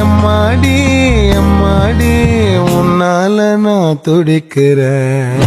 எம்மாடி எம்மாடி உன்னால நான் துடிக்கிறேன்.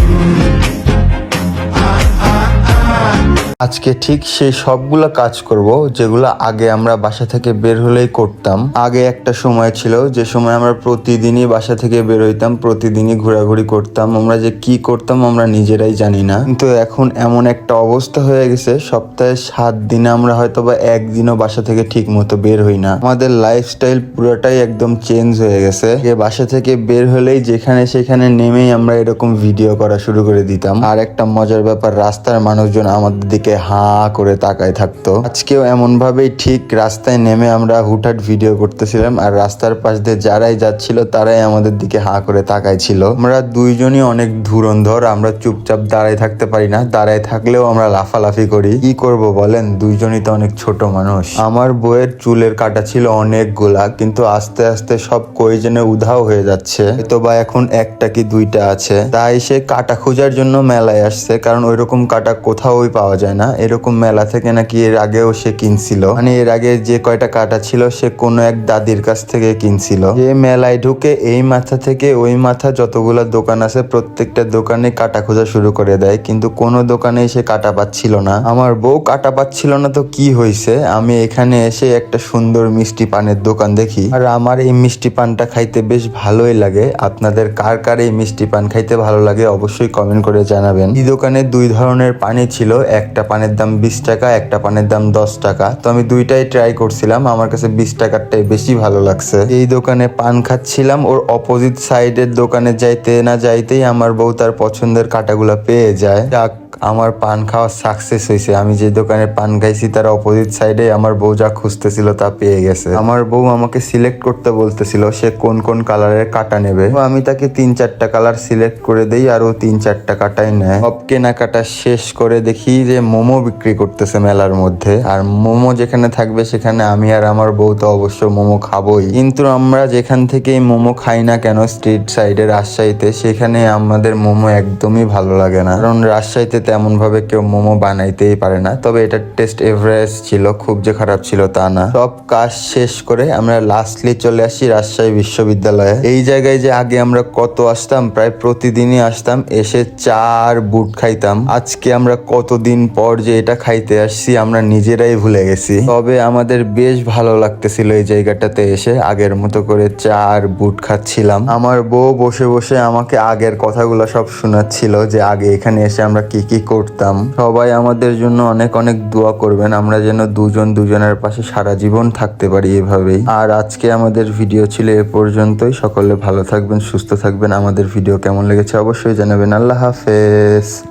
আজকে ঠিক সেই সবগুলো কাজ করব যেগুলো আগে আমরা বাসা থেকে বের হলেই করতাম। আগে একটা সময় ছিল যে সময় আমরা প্রতিদিনই বাসা থেকে বের হইতাম, প্রতিদিনই ঘোরাঘুরি করতাম। আমরা যে কি করতাম আমরা নিজেরাই জানি না। কিন্তু এখন এমন একটা অবস্থা হয়ে গেছে, সপ্তাহে সাত দিনে আমরা হয়তো বা একদিনও বাসা থেকে ঠিক মতো বের হই না। আমাদের লাইফস্টাইল পুরোটাই একদম চেঞ্জ হয়ে গেছে। যে বাসা থেকে বের হলেই যেখানে সেখানে নেমেই আমরা এরকম ভিডিও করা শুরু করে দিতাম। আর একটা মজার ব্যাপার, রাস্তার মানুষজন আমাদের দিকে হা করে তাকায় থাকতো। আজকেও এমন ভাবেই ঠিক রাস্তায় নেমে আমরা হুটহাট ভিডিও করতেছিলাম আর রাস্তার পাশ দিয়ে যারাই যাচ্ছিল তারাই আমাদের দিকে হা করে তাকায় ছিল। আমরা দুইজনই অনেক ধুরন্ধর, আমরা চুপচাপ দাঁড়ায় থাকতে পারি না। দাঁড়ায় থাকলেও আমরা লাফালাফি করি। কি করব বলেন, দুইজনই তো অনেক ছোট মানুষ। আমার বইয়ের চুলের কাটা ছিল অনেক অনেকগুলা কিন্তু আস্তে আস্তে সব কয়েজনে উধাও হয়ে যাচ্ছে। তো বা এখন একটা কি দুইটা আছে। তাই সে কাটা খোঁজার জন্য মেলায় আসছে, কারণ ওইরকম কাটা কোথাওই পাওয়া যায় না? এরকম মেলা থেকে নাকি এর আগেও সে কিনছিল। মানে এর আগে যে কয়টা কাটা ছিল, সে কোনো এক দাদির কাছ থেকে কিনছিল। এ মেলায় ঢুকে এই মাথা থেকে ওই মাথা যতগুলো দোকান আছে, প্রত্যেকটা দোকানে কাটা খোঁজা শুরু করে দেয়। কিন্তু কোনো দোকানে সে কাটা পাচ্ছিল না। আমার বউ কাটা পাচ্ছিল না তো কি হয়েছে আমি এখানে এসে একটা সুন্দর মিষ্টি পানের দোকান দেখি। আর আমার এই মিষ্টি পানটা খাইতে বেশ ভালোই লাগে। আপনাদের কার কার এই মিষ্টি পান খাইতে ভালো লাগে অবশ্যই কমেন্ট করে জানাবেন। এই দোকানে দুই ধরনের পানি ছিল। একটা পানের দাম বিশ টাকা, একটা পানের দাম দশ টাকা। তো আমি দুইটাই ট্রাই করছিলাম, আমার কাছে বিশ টাকারটাই বেশি ভালো লাগছে। এই দোকানে পান খাচ্ছিলাম, ওর অপোজিট সাইডের দোকানে যাইতে না যাইতেই আমার বউ তার পছন্দের কাটাগুলা পেয়ে যায়। যাক আমার পান খাওয়া সাকসেস হয়েছে আমি যে দোকানে পান খাইছি, তার অপোজিট সাইডে আমার বউ যা খুঁজতেছিল তা পেয়ে গেছে। আমার বউ আমাকে সিলেক্ট করতে বলতেছিল, সে কোন কোন কালারের কাটা নেবে। আমি তাকে তিন চারটা কালার সিলেক্ট করে দেই, আর ও তিন চারটা কাটাই নেয়। সব কেনাকাটা শেষ করে দেখি যে মোমো বিক্রি করতেছে মেলার মধ্যে। আর মোমো যেখানে থাকবে, সেখানে আমি আর আমার বউ তো অবশ্য মোমো খাবোই। কিন্তু আমরা যেখান থেকে মোমো খাই না কেন স্ট্রিট সাইডে রাজশাহীতে, সেখানে আমাদের মোমো একদমই ভালো লাগে না। কারণ রাজশাহীতে তেমন ভাবে কেউ মোমো বানাইতেই পারে না। তবে এটার টেস্ট এভারেজ ছিল, খুব যে খারাপ ছিল তা না। সব কাজ শেষ করে আমরা লাস্টলি চলে আসি রাজশাহী বিশ্ববিদ্যালয়ে। এই জায়গায় যে আগে আমরা কত আসতাম, প্রায় প্রতিদিনই আসতাম, এসে চার বুট খাইতাম। আজকে আমরা কতদিন পর যে এটা খাইতে আসছি, আমরা নিজেরাই ভুলে গেছি। তবে আমাদের বেশ ভালো লাগতেছিল এই জায়গাটাতে এসে। আগের মতো করে চার বুট খাচ্ছিলাম। আমার বউ বসে বসে আমাকে আগের কথাগুলো সব শোনাচ্ছিল যে আগে এখানে এসে আমরা কি কি কি করতাম? সবাই আমাদের জন্য অনেক অনেক দোয়া করবেন। আমরা যেন দুজন দুজনের পাশে সারা জীবন থাকতে পারি এভাবেই। আর আজকে আমাদের ভিডিও ছিল এ পর্যন্তই। সকলে ভালো থাকবেন, সুস্থ থাকবেন। আমাদের ভিডিও কেমন লেগেছে অবশ্যই জানাবেন। আল্লাহ হাফেজ।